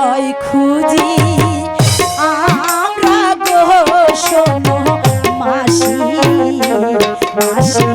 জয় খুঁজি। আমরা গো শোনো মাসি মাসি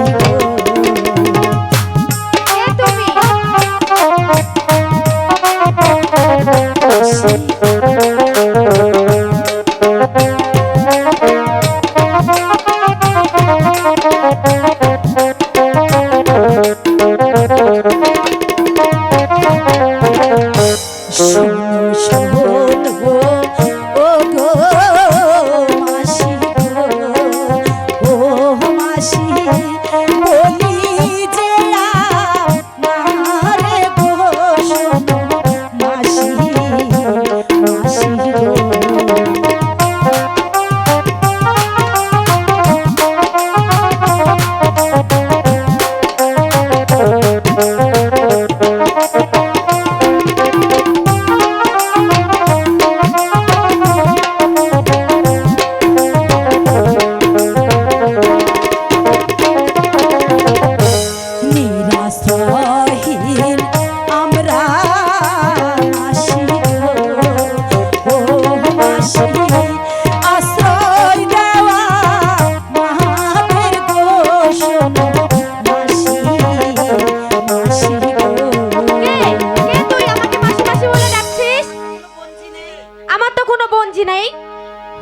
বঞ্জি নাই?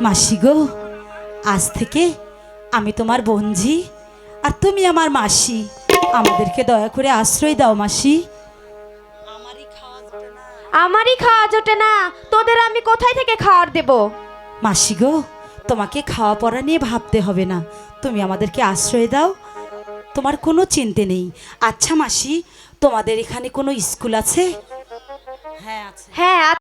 মাসি গো আজ থেকে আমি তোমার বঞ্জি আর তুমি আমার মাসি। আমাদেরকে দয়া করে আশ্রয় দাও মাসি। আমারই খাওয়া জোটে না। তোদের আমি কোথায় থেকে খাওয়ার দেব? মাসি গো তোমাকে খাওয়া পড়া নিয়ে ভাবতে হবে না। তুমি আমাদেরকে আশ্রয় দাও। তোমার কোনো চিন্তে নেই। আচ্ছা মাসি তোমাদের এখানে কোনো স্কুল আছে? হ্যাঁ আছে। হ্যাঁ